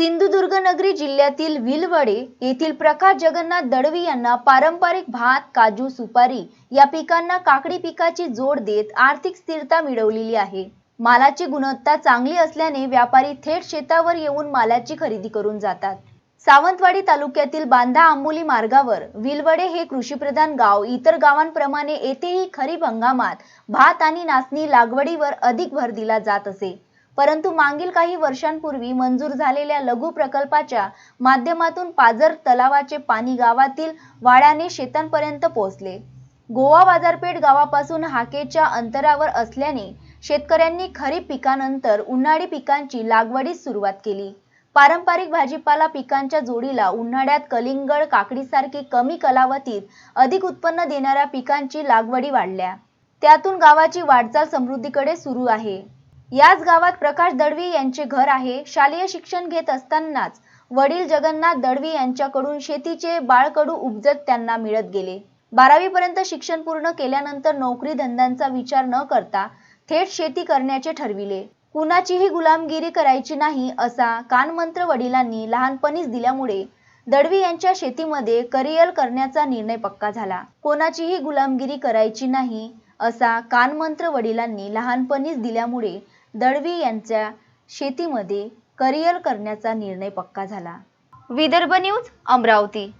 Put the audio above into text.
सिंधुदुर्ग नगरी जिल्ह्यातील विलवडे येथील प्रकाश जगन्नाथ दडवी यांना पारंपरिक भात काजू सुपारी या पिकांना काकडी पिकाची जोड देत आर्थिक स्थिरता मिळवलेली आहे. मालाची गुणवत्ता चांगली असल्याने व्यापारी थेट शेतावर येऊन मालाची खरेदी करून जातात. सावंतवाडी तालुक्यातील बांधा आंबोली मार्गावर विलवडे हे कृषीप्रधान गाव इतर गावांप्रमाणे येथेही खरीप हंगामात भात आणि नाचणी लागवडीवर अधिक भर दिला जात असे. परंतु मागील काही वर्षांपूर्वी मंजूर झालेल्या लघु प्रकल्पाच्या माध्यमातून पाझर तलावाचे पाणी गावातील वाड्याने शेतांपर्यंत पोहोचले. गोवा बाजारपेठ गावापासून हाकेच्या अंतरावर असल्याने शेतकऱ्यांनी खरीप पिकानंतर उन्हाळी पिकांची लागवडीस सुरुवात केली. पारंपरिक भाजीपाला पिकांच्या जोडीला उन्हाळ्यात कलिंगड काकडीसारखी कमी कालावधीत अधिक उत्पन्न देणाऱ्या पिकांची लागवडी वाढल्या. त्यातून गावाची वाटचाल समृद्धीकडे सुरू आहे. याच गावात प्रकाश दळवी यांचे घर आहे. शालेय शिक्षण घेत असतानाच वडील जगन्नाथ दळवी यांच्याकडून शेतीचे बाळकडू उपजत त्यांना मिळत गेले. बारावी पर्यंत शिक्षण पूर्ण केल्यानंतर नोकरी धंद्यांचा विचार न करता थेट शेती करण्याचे ठरविले. कुणाचीही गुलामगिरी करायची नाही असा कानमंत्र वडिलांनी लहानपणीच दिल्यामुळे दडवी यांच्या शेतीमध्ये करिअर करण्याचा निर्णय पक्का झाला. कोणाचीही गुलामगिरी करायची नाही असा कानमंत्र वडिलांनी लहानपणीच दिल्यामुळे दळवी यांच्या शेतीमध्ये करिअर करण्याचा निर्णय पक्का झाला. विदर्भ न्यूज अमरावती.